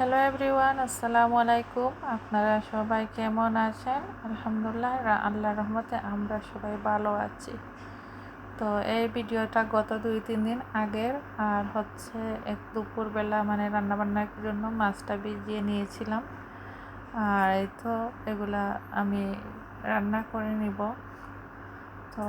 Hello everyone আসসালামু আলাইকুম আপনারা সবাই কেমন আছেন? আলহামদুলিল্লাহ আল্লাহর রহমতে আমরা সবাই ভালো আছি। তো এই ভিডিওটা গত দুই, তিন দিন আগের, আর হচ্ছে এক দুপুরবেলা মানে রান্নাবান্নার জন্য মাছটা ভিজিয়ে নিয়েছিলাম। আর এই তো এগুলা আমি রান্না করে নিব। তো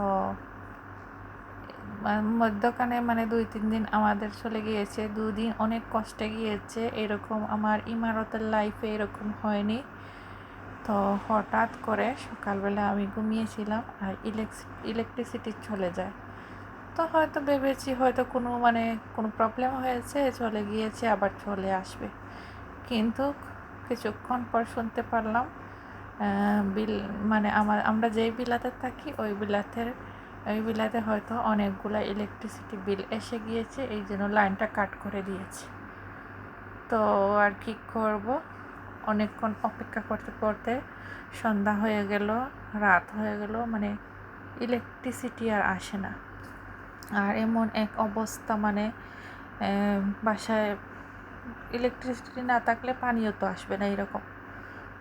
মধ্যখানে মানে দুই, তিন দিন আমাদের চলে গিয়েছে। দুদিন অনেক কষ্টে গিয়েছে। এরকম আমার ইমারতের লাইফে এরকম হয়নি। তো হঠাৎ করে সকালবেলা আমি ঘুমিয়েছিলাম আর ইলেকট্রিসিটি চলে যায়। তো হয়তো ভেবেছি, হয়তো কোনো মানে কোনো প্রবলেম হয়েছে, চলে গিয়েছে, আবার চলে আসবে। কিন্তু কিছুক্ষণ পর শুনতে পারলাম বিল মানে আমার, আমরা যেই বিলাতে থাকি, ওই বিলাতের ওই বিলাতে হয়তো অনেকগুলা ইলেকট্রিসিটি বিল এসে গিয়েছে, এই জন্য লাইনটা কাট করে দিয়েছে। তো আর কি করব? অনেকক্ষণ অপেক্ষা করতে করতে সন্ধ্যা হয়ে গেল, রাত হয়ে গেল মানে ইলেকট্রিসিটি আর আসে না। আর এমন এক অবস্থা মানে বাসায় ইলেকট্রিসিটি না থাকলে পানিও তো আসবে না এরকম।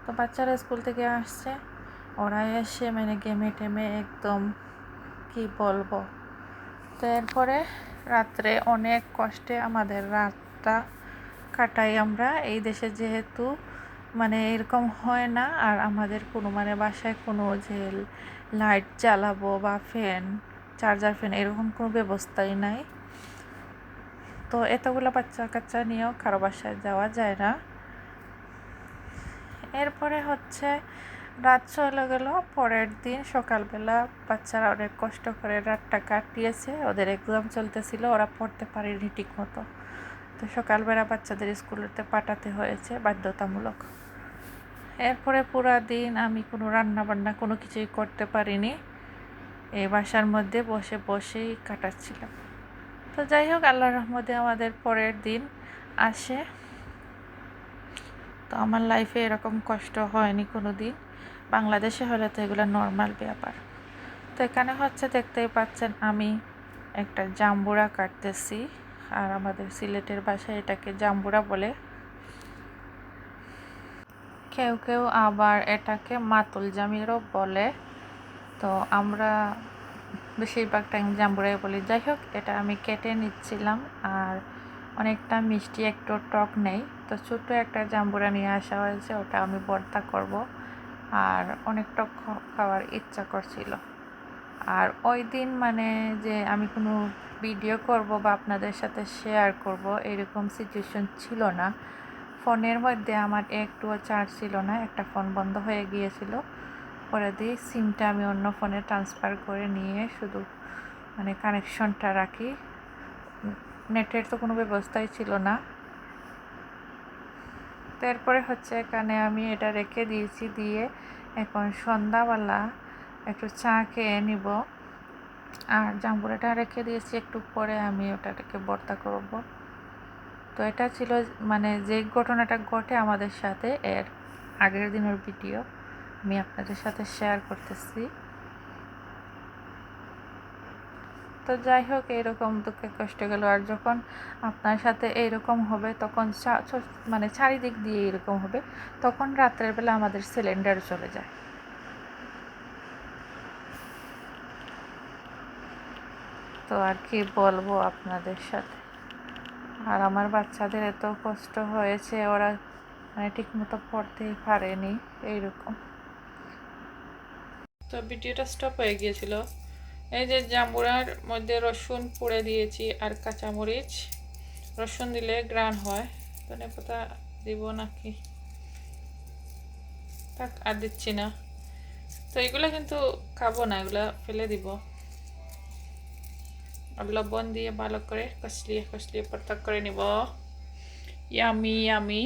তো বাচ্চারা স্কুল থেকে আসছে, ওরা এসে মানে গেমে টেমে একদম কি বলব? তো এরপরে রাত্রে অনেক কষ্টে আমাদের রাতটা কাটাই আমরা। এই দেশে যেহেতু মানে এরকম হয় না, আর আমাদের কোনো মানে বাসায় কোনো যে লাইট জ্বালাবো বা ফ্যান, চার্জার ফ্যান এরকম কোনো ব্যবস্থাই নাই। তো এতগুলো বাচ্চা কাচ্চা নিয়েও কারও বাসায় যাওয়া যায় না। এরপরে হচ্ছে রাত চলে গেল, পরের দিন সকালবেলা বাচ্চারা অনেক কষ্ট করে রাতটা কাটিয়েছে, ওদের এক্সাম চলতেছিল, ওরা পড়তে পারেনি ঠিক মতো তো সকালবেলা বাচ্চাদের স্কুলেতে পাঠাতে হয়েছে বাধ্যতামূলক। এরপরে পুরা দিন আমি কোনো রান্না বান্না কোনো কিছুই করতে পারিনি। এই বাসার মধ্যে বসে বসেই কাটাচ্ছিলাম। তো যাই হোক, আল্লাহর রহমতে আমাদের পরের দিন আসে। তো আমার লাইফে এরকম কষ্ট হয়নি কোনো দিন বাংলাদেশে হলে তো এগুলো নর্মাল ব্যাপার। তো এখানে হচ্ছে দেখতেই পাচ্ছেন, আমি একটা জাম্বুরা কাটতেছি। আর আমাদের সিলেটের বাসায় এটাকে জাম্বুরা বলে। কেউ কেউ আবার এটাকে মাতুল জামিরও বলে। তো আমরা বেশিরভাগ টাইম জাম্বুরাই বলি। যাই হোক, এটা আমি কেটে নিচ্ছিলাম। আর অনেকটা মিষ্টি একটু টক নেই। তো ছোট্ট একটা জাম্বুরা নিয়ে আসা হয়েছে, ওটা আমি ভর্তা করব। আর অনেক টক খাওয়ার ইচ্ছা করছিল। আর ওই দিন মানে যে আমি কোনো ভিডিও করব বা আপনাদের সাথে শেয়ার করব, এরকম সিচুয়েশন ছিল না। ফোনের মধ্যে আমার একটুও চার্জ ছিল না, একটা ফোন বন্ধ হয়ে গিয়েছিল। পরে দিয়ে সিমটা আমি অন্য ফোনে ট্রান্সফার করে নিয়ে শুধু মানে কানেকশনটা রাখি। নেটের তো কোনো ব্যবস্থাই ছিল না। তারপরে হচ্ছে এখানে আমি এটা রেখে দিয়েছি, দিয়ে এখন সন্ধ্যাবেলা একটু চা খেয়ে নিব। আর জাম্বুরাটা রেখে দিয়েছি, একটু পরে আমি ওটাকে ভর্তা করব। তো এটা ছিল মানে যে ঘটনাটা ঘটে আমাদের সাথে, এর আগের দিনের ভিডিও আমি আপনাদের সাথে শেয়ার করতেছি। তো যাই হোক এইরকম দুঃখে কষ্ট গেল। আর যখন আপনার সাথে এইরকম হবে, তখন মানে চারিদিক দিয়ে এরকম হবে, তখন রাত্রের বেলা আমাদের সিলিন্ডার চলে যায়। তো আর কি বলব আপনাদের সাথে? আর আমার বাচ্চাদের এত কষ্ট হয়েছে, ওরা মানে ঠিকমতো পড়তেই পারেনি, এইরকম। তো ভিডিওটা স্টপ হয়ে গিয়েছিল। এই যে জাম্বুরার মধ্যে রসুন পুড়ে দিয়েছি আর কাঁচামরিচ। রসুন দিলে গ্রান হয়। ধনে পাতা দিব নাকি? থাক, আর দিচ্ছি না। তো এগুলো কিন্তু খাব না, এগুলো ফেলে দিব। আর লবণ দিয়ে ভালো করে কষলিয়ে কষলিয়ে পর্তা করে নিব। Yummy yummy.